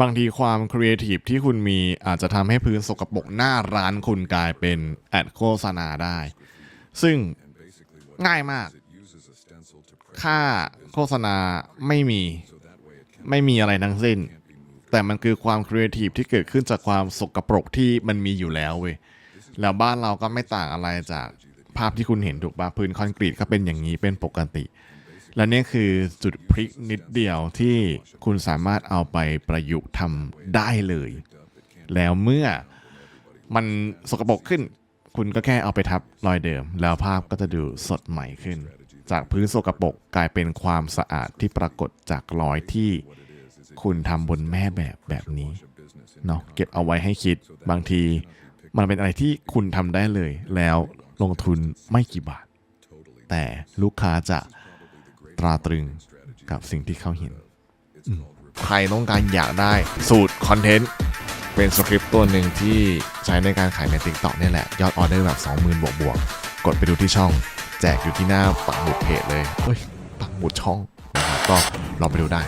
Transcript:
บางทีความครีเอทีฟที่คุณมีอาจจะทำให้พื้นสกปรกหน้าร้านคุณกลายเป็นแอดโฆษณาได้ ซึ่งง่ายมาก ค่าโฆษณาไม่มีไม่มีอะไรทั้งสิ้น แต่มันคือความครีเอทีฟที่เกิดขึ้นจากความสกปรกที่มันมีอยู่แล้วเว้ยแล้วบ้านเราก็ไม่ต่างอะไรจากภาพที่คุณเห็นถูกปะพื้นคอนกรีตก็เป็นอย่างนี้เป็นปกติ และนี่คือจุดพลิกนิดเดียวที่คุณสามารถเอาไปประยุกต์ทำได้เลย แล้วเมื่อมันสกปรกขึ้น คุณก็แค่เอาไปทับรอยเดิม แล้วภาพก็จะดูสดใหม่ขึ้น จากพื้นสกปรกกลายเป็นความสะอาดที่ปรากฏจากรอยที่คุณทำบนแม่แบบแบบนี้เนาะเก็บเอาไว้ให้คิดบางที มันเป็นอะไรที่คุณทำได้เลย แล้วลงทุนไม่กี่บาท แต่ลูกค้าจะ ราตรึงกับสิ่งที่เขาเห็นอืมใครต้องการอยากได้สูตรคอนเทนต์ เป็นสคริปต์ตัวหนึ่งที่ใช้ในการขายใน TikTok เนี่ยแหละ ยอดออเดอร์แบบ 20,000 บวกบวกๆกดไปดูที่ช่อง แจกอยู่ที่หน้าปักหมุดเพจเลยเฮ้ยปักหมุดช่องนะครับก็ลองไปดูได้